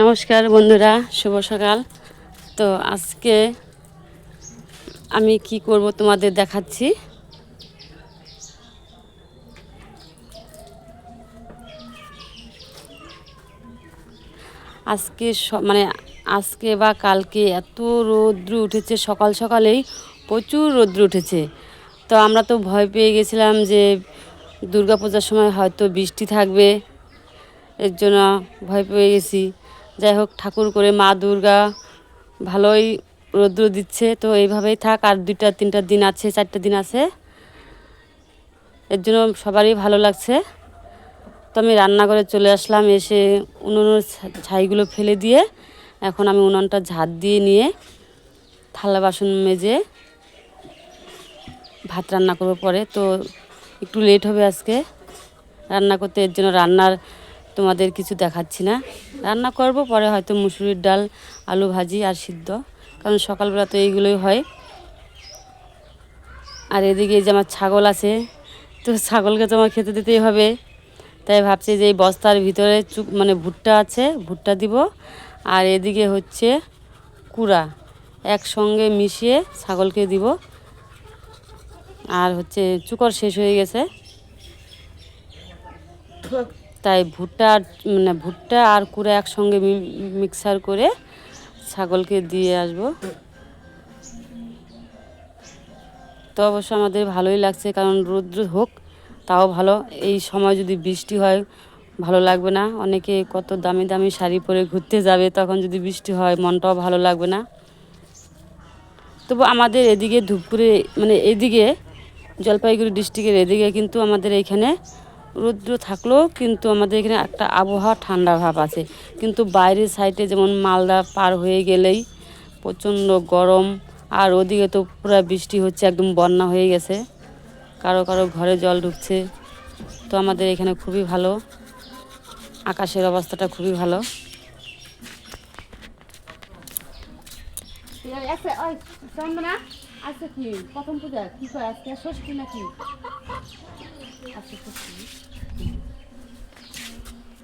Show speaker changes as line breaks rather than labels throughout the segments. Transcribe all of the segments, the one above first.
নমস্কার বন্ধুরা, শুভ সকাল। তো আজকে আমি কি করব তোমাদের দেখাচ্ছি। আজকে মানে আজকে বা কালকে এত রৌদ্র উঠেছে, সকাল সকালেই প্রচুর রৌদ্র উঠেছে। তো আমরা তো ভয় পেয়ে গেছিলাম যে দুর্গাপূজার সময় হয়তো বৃষ্টি থাকবে। এর জন্য ভয় পেয়ে গেছি। যাই হোক, ঠাকুর করে মা দুর্গা ভালোই রৌদ্র দিচ্ছে, তো এইভাবেই থাক, আর দুইটা, তিনটা দিন আছে, চারটে দিন আছে। এর জন্য সবারই ভালো লাগছে। তো আমি রান্নাঘরে চলে আসলাম, এসে উনুনের ছাইগুলো ফেলে দিয়ে এখন আমি উনুনটা ঝাড় দিয়ে নিয়ে থালা বাসন মেজে ভাত রান্না করব পরে। তো একটু লেট হবে আজকে রান্না করতে, এর জন্য রান্নার তোমাদের কিছু দেখাচ্ছি না। রান্না করব, পরে হয়তো মুসুরির ডাল, আলু ভাজি আর সিদ্ধ, কারণ সকালবেলা তো এইগুলোই হয়। আর এদিকে যে আমার ছাগল আছে, তো ছাগলকে তো আমার খেতে দিতেই হবে। তাই ভাবছি যে এই বস্তার ভিতরে চুপ মানে ভুট্টা আছে, ভুট্টা দিব। আর এদিকে হচ্ছে কুড়া, একসঙ্গে মিশিয়ে ছাগলকে দিব। আর হচ্ছে চুকর শেষ হয়ে গেছে। তাই ভুট্টা মানে ভুট্টা আর কুড়া একসঙ্গে মিক্সার করে ছাগলকে দিয়ে আসব। তো অবশ্য আমাদের ভালোই লাগছে, কারণ রৌদ্র হোক, তাও ভালো। এই সময় যদি বৃষ্টি হয়, ভালো লাগবে না। অনেকে কত দামি দামি শাড়ি পরে ঘুরতে যাবে, তখন যদি বৃষ্টি হয়, মনটাও ভালো লাগবে না। তবু আমাদের এদিকে ধূপগুড়ি মানে এদিকে জলপাইগুড়ি ডিস্ট্রিক্টের এদিকে কিন্তু আমাদের এইখানে রৌদ্র থাকলেও কিন্তু আমাদের এখানে একটা আবহাওয়া ঠান্ডা ভাব আছে। কিন্তু বাইরের সাইডে যেমন মালদা পার হয়ে গেলেই প্রচণ্ড গরম, আর ওদিকে তো পুরো বৃষ্টি হচ্ছে, একদম বন্যা হয়ে গেছে। কারও কারও ঘরে জল ঢুকছে। তো আমাদের এখানে খুবই ভালো। আকাশের অবস্থাটা খুবই ভালো।
আচ্ছা কি? প্রথম পূজা? কি কয় আজকে? ষষ্ঠী নাকি?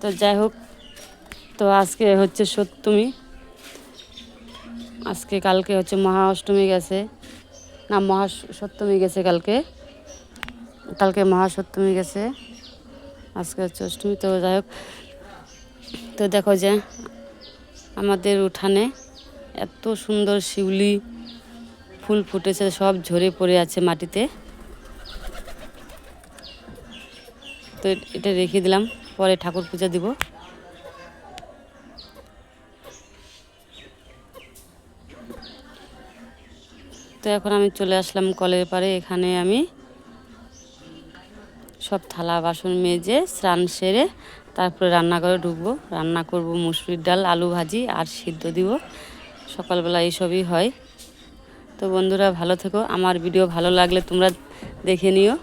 তো যাই হোক, তো আজকে হচ্ছে সপ্তমী। আজকে কালকে হচ্ছে মহা অষ্টমী গেছে। না মহা সপ্তমী গেছে কালকে। কালকে মহা সপ্তমী গেছে। আজকে হচ্ছে অষ্টমী, তো যাই হোক। তো দেখো যে, আমাদের উঠানে এত সুন্দর শিউলি ফুল ফুটেছে, সব ঝরে পড়ে আছে মাটিতে। তো এটা রেখে দিলাম, পরে ঠাকুর পূজা দিব। তো এখন আমি চলে আসলাম কলের পারে এখানে আমি সব থালা বাসন মেজে, স্নান সেরে তারপরে রান্নাঘরে ঢুকবো। রান্না করব মুসুরির ডাল, আলু ভাজি আর সিদ্ধ দিব। সকালবেলা এইসবই হয়। তো বন্ধুরা ভালো থেকো। আমার ভিডিও ভালো লাগলে তোমরা দেখে নিও।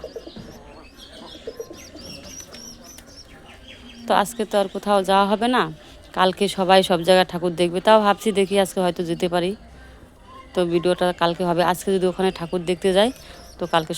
তো আজকে তো আর কোথাও যাওয়া হবে না। কালকে সবাই সব জায়গায় ঠাকুর দেখবে। তাও ভাবছি দেখি আজকে হয়তো যেতে পারি। তো ভিডিওটা কালকে হবে। আজকে যদি ওখানে ঠাকুর দেখতে যাই, তো কালকে